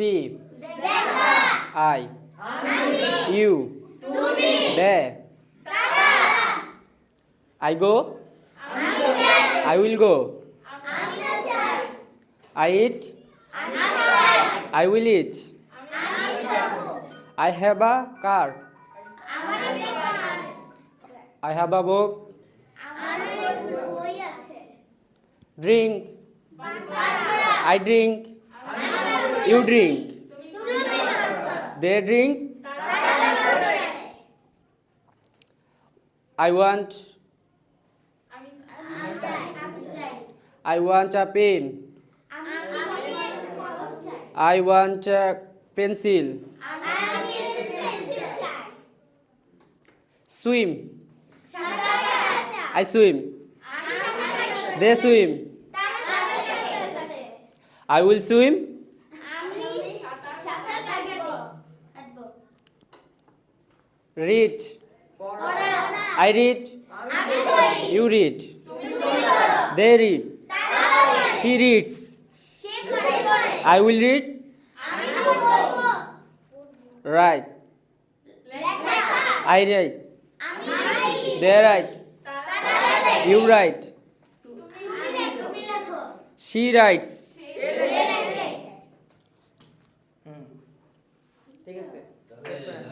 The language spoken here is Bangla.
I, you, they, I go, I will go, I eat, I will eat, I have a car, I have a book, drink, I drink, you drink they drink I want I want a pen I want a pencil swim I swim they swim I will swim read I read you read they read she reads I will read write I write they write you write she writes ঠিক আছে